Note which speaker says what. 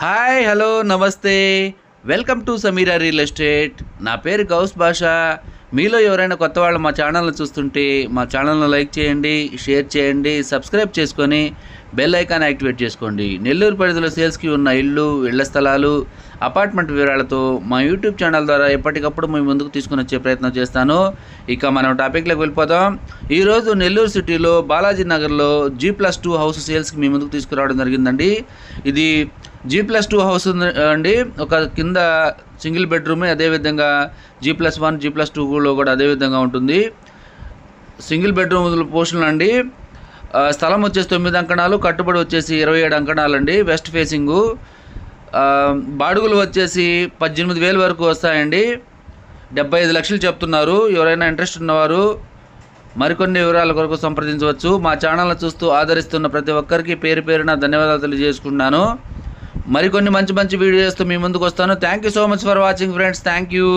Speaker 1: हाय hello नमस्ते welcome to Sameera real estate నా పేరు గౌస్ భాష. మీలో ఎవరైనా కొత్త వాళ్ళు మా ఛానల్ని చూస్తుంటే మా ఛానల్ను లైక్ చేయండి షేర్ చేయండి సబ్స్క్రైబ్ చేసుకొని బెల్ ఐకాన్ యాక్టివేట్ చేసుకోండి. నెల్లూరు పరిధిలో సేల్స్కి ఉన్న ఇళ్ళు ఇళ్ళ స్థలాలు అపార్ట్మెంట్ వివరాలతో మా యూట్యూబ్ ఛానల్ ద్వారా ఎప్పటికప్పుడు మేము ముందుకు తీసుకుని వచ్చే ప్రయత్నం చేస్తాను. ఇక మనం టాపిక్లోకి వెళ్ళిపోదాం. ఈరోజు నెల్లూరు సిటీలో బాలాజీ నగర్లో జీ ప్లస్ టూ హౌస్ సేల్స్కి మీ ముందుకు తీసుకురావడం జరిగిందండి. ఇది జీ ప్లస్ టూ హౌస్ అండి. ఒక కింద సింగిల్ బెడ్రూమే అదేవిధంగా G plus one G plus టూలో కూడా అదేవిధంగా ఉంటుంది. సింగిల్ బెడ్రూమ్ పోర్షన్లు అండి. స్థలం వచ్చేసి తొమ్మిది అంకణాలు కట్టుబడి వచ్చేసి ఇరవై ఏడు అంకణాలు అండి వెస్ట్ ఫేసింగు బాడుగులు వచ్చేసి పద్దెనిమిది వేలు వరకు వస్తాయండి. డెబ్బై ఐదు లక్షలు చెప్తున్నారు. ఎవరైనా ఇంట్రెస్ట్ ఉన్నవారు మరికొన్ని వివరాల కొరకు సంప్రదించవచ్చు. మా ఛానల్ని చూస్తూ ఆదరిస్తున్న ప్రతి ఒక్కరికి పేరు పేరున ధన్యవాదాలు తెలియజేసుకుంటున్నాను. మరికొన్ని మంచి మంచి వీడియోస్తో మీ ముందుకు వస్తాను. Thank you so much for watching friends thank you